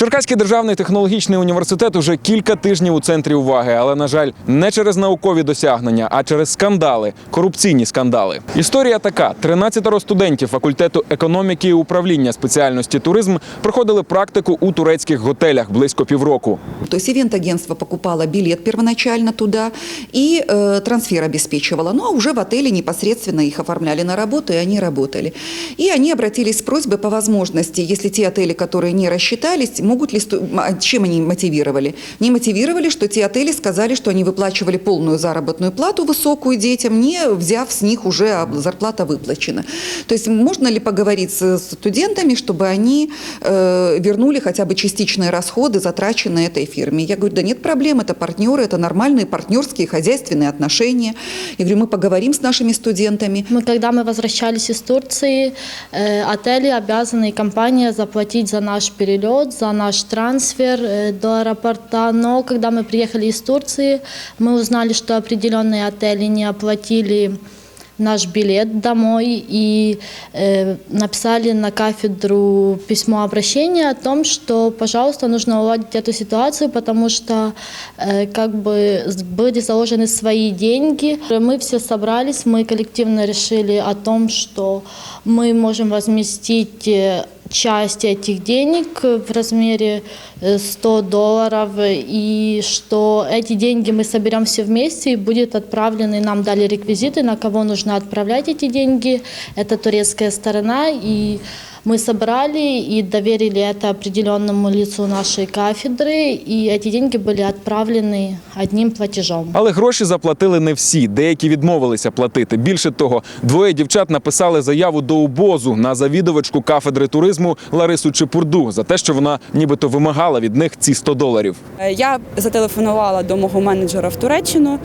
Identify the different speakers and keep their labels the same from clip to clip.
Speaker 1: Черкаський державний технологічний університет уже кілька тижнів у центрі уваги, але на жаль, не через наукові досягнення, а через скандали, корупційні скандали. Історія така: 13 студентів факультету економіки і управління спеціальності туризм проходили практику у турецьких готелях близько півроку.
Speaker 2: То есть ивент-агентство покупало билет первоначально туда и э, трансфер обеспечивало. Ну а уже в отеле непосредственно их оформляли на работу, и они работали. И они обратились с просьбой по возможности, если те отели, которые не рассчитались, могут ли... Чем они мотивировали? Не мотивировали, что те отели сказали, что они выплачивали полную заработную плату высокую детям, не взяв с них уже зарплата выплачена. То есть можно ли поговорить с студентами, чтобы они э, вернули хотя бы частичные расходы, затраченные этой фирме? Я говорю, да нет проблем, это партнеры, это нормальные партнерские хозяйственные отношения. Я говорю, мы поговорим с нашими студентами.
Speaker 3: Мы, когда мы возвращались из Турции, э, отели обязаны компания заплатить за наш перелет, за наш трансфер э, до аэропорта. Но когда мы приехали из Турции, мы узнали, что определенные отели не оплатили наш билет домой и э, написали на кафедру письмо обращения о том, что, пожалуйста, нужно уладить эту ситуацию, потому что э, как бы были заложены свои деньги. Мы все собрались, мы коллективно решили о том, что мы можем возместить э, часть этих денег в размере э, 100 долларов, и что эти деньги мы соберем все вместе, и будет отправлены, нам дали реквизиты, на кого нужно отправлять эти деньги. Это турецкая сторона, и мы собрали и доверили это определенному лицу нашей кафедры, и эти деньги были отправлены одним платежом.
Speaker 1: Але гроші заплатили не всі. Деякі відмовилися платити. Більше того, двоє дівчат написали заяву до УБОЗу на завідувачку кафедри туризму Ларису Чепурду за те, що вона нібито вимагала від них ці 100 доларів.
Speaker 4: Е, Я зателефонувала до мого менеджера в Туреччину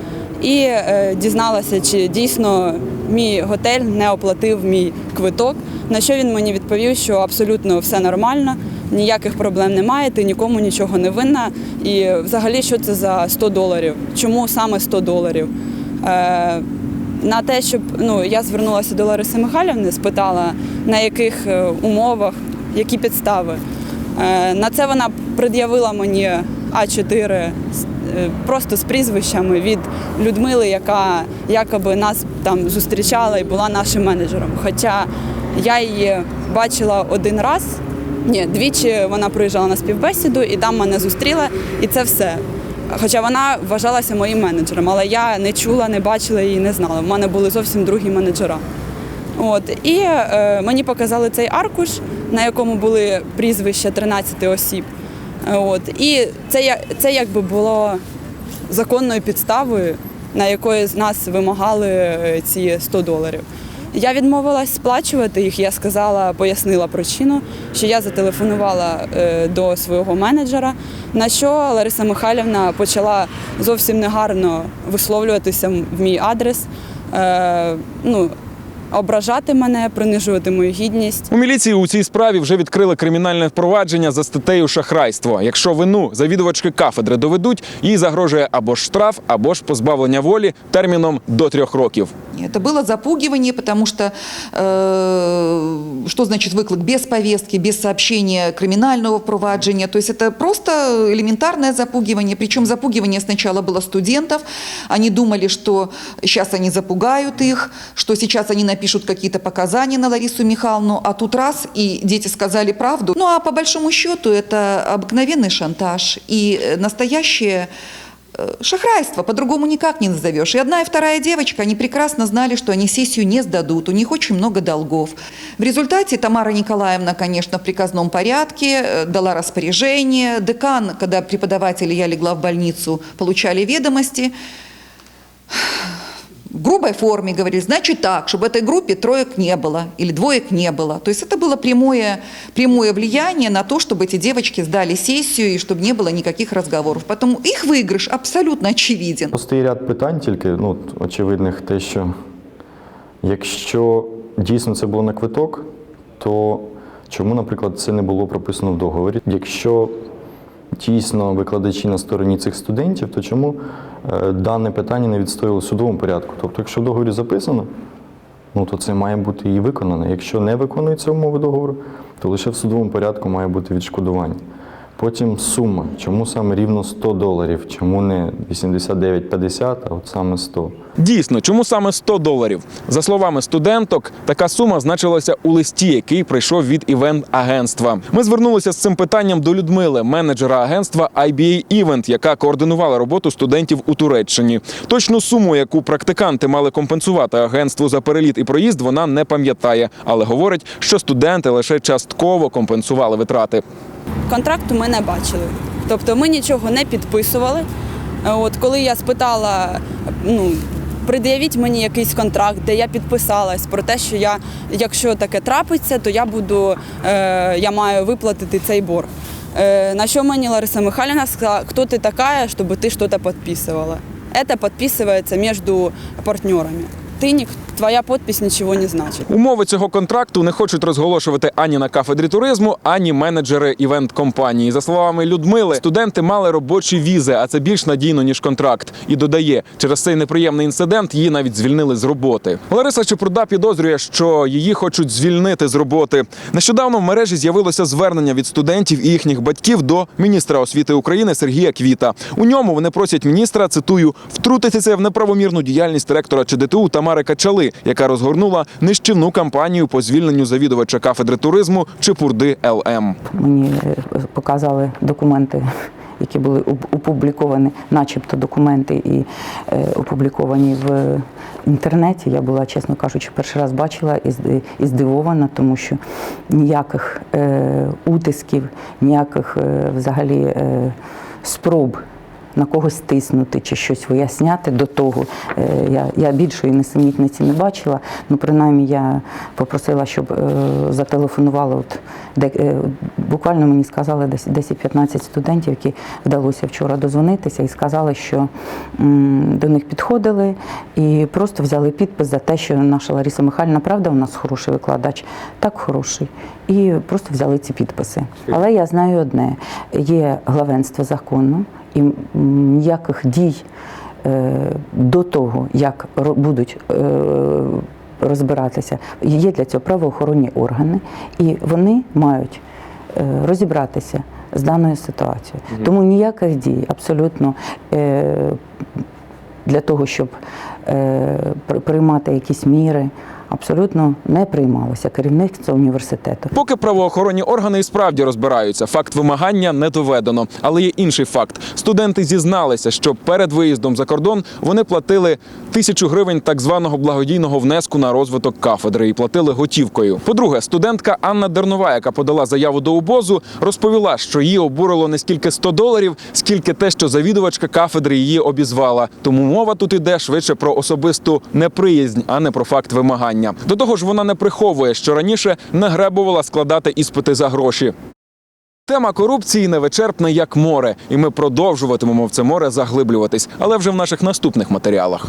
Speaker 4: і е, дізналася, чи дійсно мій готель не оплатив мій квиток. На що він мені відповів, що абсолютно все нормально, ніяких проблем немає, ти нікому нічого не винна. І взагалі, що це за 100 доларів? Чому саме 100 доларів? Е, на те, щоб ну я звернулася до Лариси Михайлівни, спитала на яких е, умовах, які підстави. На це вона пред'явила мені А4 е, просто з прізвищами від Людмили, яка якоби нас там зустрічала і була нашим менеджером. Хоча я її бачила один раз. Ні, двічі вона приїжджала на співбесіду і там мене зустріла, і це все. Хоча вона вважалася моїм менеджером, але я не чула, не бачила її, не знала. У мене були зовсім другі менеджера. От і е, мені показали цей аркуш, на якому були прізвища 13 осіб. От і це це якби було законною підставою, на якої з нас вимагали е, ці 100 доларів. Я відмовилась сплачувати їх. Я сказала, пояснила причину, що я зателефонувала е, до свого менеджера. На що Лариса Михайлівна почала зовсім негарно висловлюватися в мій адрес. Е, ну, ображати мене, принижувати мою гідність.
Speaker 1: У міліції у цій справі вже відкрили кримінальне впровадження за статтею шахрайство. Якщо вину завідувачки кафедри доведуть, їй загрожує або ж штраф, або ж позбавлення волі терміном до трьох років.
Speaker 2: Это было запугивание, потому что э, что значит выклик без повестки, без сообщения криминального впроваджения. То есть это просто элементарное запугивание. Причем запугивание сначала было студентов. Они думали, что сейчас они запугают их, что сейчас они напишут какие-то показания на Ларису Михайловну, а тут раз, и дети сказали правду. Ну а по большому счету это обыкновенный шантаж и э, настоящее Э, Шахрайство, по-другому никак не назовешь. И одна, и вторая девочка, они прекрасно знали, что они сессию не сдадут, у них очень много долгов. В результате Тамара Николаевна, конечно, в приказном порядке э, дала распоряжение. Декан, когда преподаватели, я легла в больницу, получали ведомости, в грубой форме говорили, значит так, чтобы в этой группе троек не было или двоек не было. То есть это было прямое, прямое влияние на то, чтобы эти девочки сдали сессию и чтобы не было никаких разговоров. Поэтому их выигрыш абсолютно очевиден.
Speaker 5: Постає ряд питань, тільки ну, от очевидних, те, що якщо дійсно це було на квиток, то чому, наприклад, це не було прописано в договорі? Якщо дійсно викладачі на стороні цих студентів, то чому е, дане питання не відстоїло в судовому порядку? Тобто, якщо в договорі записано, ну то це має бути і виконано. Якщо не виконуються умови договору, то лише в судовому порядку має бути відшкодування. Потім сума. Чому саме рівно 100 доларів? Чому не 89,50, а от саме 100?
Speaker 1: Дійсно, чому саме 100 доларів? За словами студенток, така сума значилася у листі, який прийшов від івент-агентства. Ми звернулися з цим питанням до Людмили, менеджера агентства IBA Event, яка координувала роботу студентів у Туреччині. Точну суму, яку практиканти мали компенсувати агентству за переліт і проїзд, вона не пам'ятає, але говорить, що студенти лише частково компенсували витрати.
Speaker 4: Контракту ми не бачили. Тобто ми нічого не підписували. Е, От коли я спитала, ну. Пред'явіть мені якийсь контракт, де я підписалась про те, що я, якщо таке трапиться, то я буду, е, я маю виплатити цей борг. Е, на що мені Лариса Михайлівна сказала, хто ти така, щоб ти щось підписувала. Це підписується між партнерами. Ти ні, твоя підпис нічого не значить.
Speaker 1: Умови цього контракту не хочуть розголошувати ані на кафедрі туризму, ані менеджери івент-компанії. За словами Людмили, студенти мали робочі візи, а це більш надійно ніж контракт. І додає, через цей неприємний інцидент її навіть звільнили з роботи. Лариса Чепурда підозрює, що її хочуть звільнити з роботи. Нещодавно в мережі з'явилося звернення від студентів і їхніх батьків до міністра освіти України Сергія Квіта. У ньому вони просять міністра, цитую, втрутитися в неправомірну діяльність ректора ЧДТУ Тамари Качали, яка розгорнула нищівну кампанію по звільненню завідувача кафедри туризму Чепурди ЛМ.
Speaker 6: Мені е, показали документи, які були оп- опубліковані, начебто документи і е, опубліковані в інтернеті. Я була, чесно кажучи, перший раз бачила і здивована, тому що ніяких е, утисків, ніяких е, взагалі е, спроб. На когось тиснути чи щось виясняти до того. Е, Я, я більшої несенітниці не бачила. Ну, принаймні, я попросила, щоб е, зателефонували. От, де, е, буквально мені сказали десь 10-15 студентів, які вдалося вчора дозвонитися, і сказали, що м, до них підходили і просто взяли підпис за те, що наша Лариса Михайлівна, правда, у нас хороший викладач, так хороший. І просто взяли ці підписи. Але я знаю одне: є главенство закону, і ніяких дій е, до того, як будуть е, розбиратися, є для цього правоохоронні органи, і вони мають е, розібратися з даною ситуацією. Тому ніяких дій абсолютно для того, щоб приймати якісь міри, абсолютно не приймалося керівництво університету.
Speaker 1: Поки правоохоронні органи і справді розбираються, факт вимагання не доведено. Але є інший факт: студенти зізналися, що перед виїздом за кордон вони платили тисячу гривень так званого благодійного внеску на розвиток кафедри і платили готівкою. По-друге, студентка Анна Дернова, яка подала заяву до УБОЗу, розповіла, що її обурило не скільки 100 доларів, скільки те, що завідувачка кафедри її обізвала. Тому мова тут іде швидше про особисту неприязнь, а не про факт вимагання. До того ж, вона не приховує, що раніше не гребувала складати іспити за гроші. Тема корупції невичерпна як море, і ми продовжуватимемо в це море заглиблюватись, але вже в наших наступних матеріалах.